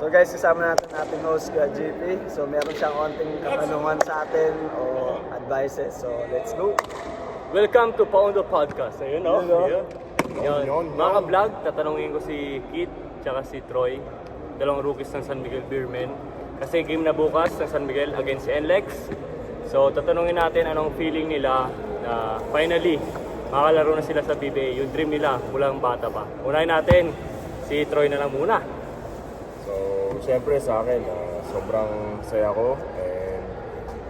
So guys, kasama natin ating host, Kuya GP. So meron siyang konting katanungan sa atin o advices. So let's go. Welcome to Paundo Podcast. Ayun, no? Yun, no? Ayun. Yun. Yun, Mga vlog, tatanungin ko si Kit tsaka si Troy. Dalawang rookies ng San Miguel Beermen. Kasi game na bukas ng San Miguel against NLEX. So tatanungin natin anong feeling nila na finally makakalaro na sila sa PBA. Yung dream nila mulang bata pa. Unahin natin si Troy na lang muna. So, siyempre sa akin, ah, sobrang saya ko and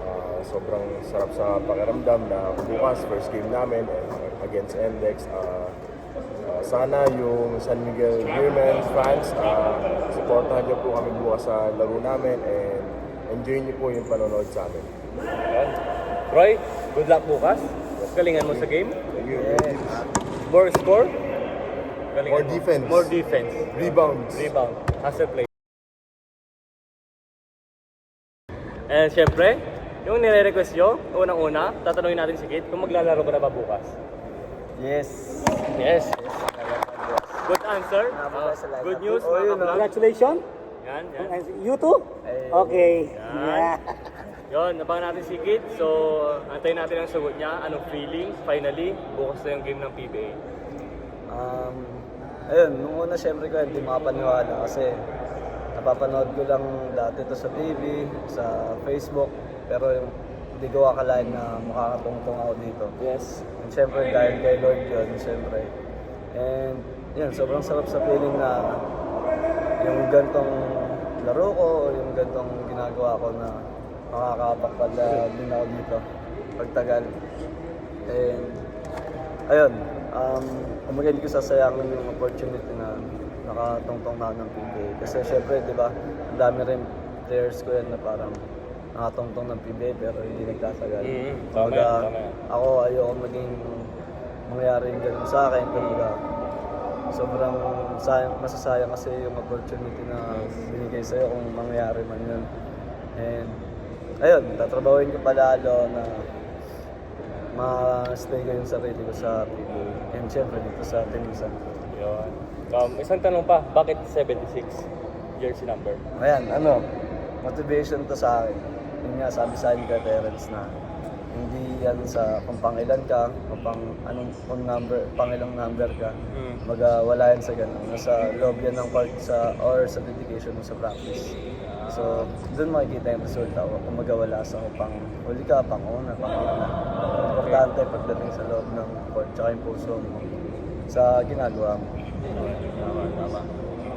ah, sobrang sarap sa pakiramdam na bukas, first game namin and against NDEX. ah, ah, sana yung San Miguel Beermen fans, uh, supportahan niyo po kami bukas sa laro namin and enjoy niyo po yung panonood sa amin. Ayan. Troy, good luck bukas. Galingan mo sa game. Yes. More score. More mo. defense. More defense. Rebounds. Rebound. Hustle play. And syempre, yung nire-request nyo, unang-una, tatanungin natin si Kit kung maglalaro ka na ba bukas. Yes. Yes. Good answer. Uh, good news, Oh, yun, no? Congratulations. Yan, yan. You too? Ay. Okay. Yan. Yeah. Yun, nabangan natin si Kit. So, antayin natin ang sagot niya. Anong feeling? Finally, bukas na yung game ng PBA. Um, ayun, nung una syempre ko hindi makapaniwala kasi napapanood ko lang dati to sa TV, sa Facebook, pero yung, hindi ko akalain na makakatungtong ako dito. Yes. And syempre dahil kay Lord yun, syempre. And yun, sobrang sarap sa feeling na yung gantong laro ko yung gantong ginagawa ko na makakapagpala din ako dito pagtagal. And ayun, um, kumbaga hindi ko sasayangin yung opportunity na nakatungtong na ng PBA. Kasi syempre, di ba, ang dami rin players ko yan na parang nakatungtong ng PBA pero hindi nagtatagal. Mm, tama Kumbaga, yan, tama yan. ako ayoko maging mangyari yung ganun sa akin. Kumbaga, sobrang sayang, masasayang kasi yung opportunity na binigay sa'yo kung mangyari man yun. And, ayun, tatrabahuin ko palalo na ma-stay ko yung sarili ko sa PBA. And syempre dito sa Tinisan. Yun. Um, isang tanong pa, bakit 76 jersey number? Ayan, ano, motivation to sa akin. Yun nga, sabi sa akin kay Terence na hindi yan sa kung pangilan ka, kung pang anong kung number, pangilang number ka. Mm. Maga wala yan sa ganun. Nasa loob yan ng part sa or sa dedication mo sa practice. So, doon makikita yung resulta ko. Kung magawala sa kung pang huli ka, pang una, pang una. Importante pagdating sa loob ng court, tsaka yung puso mo sa ginagawa mo. Tama, tama.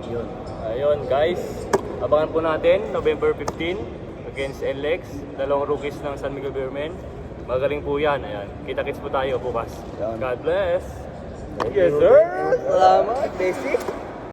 Yun. Ayun guys, abangan po natin November 15 against NLEX, dalawang rookies ng San Miguel Beermen. Magaling po yan. Ayan. Kita-kits po tayo bukas. God bless. Yes, sir. Salamat, Basic.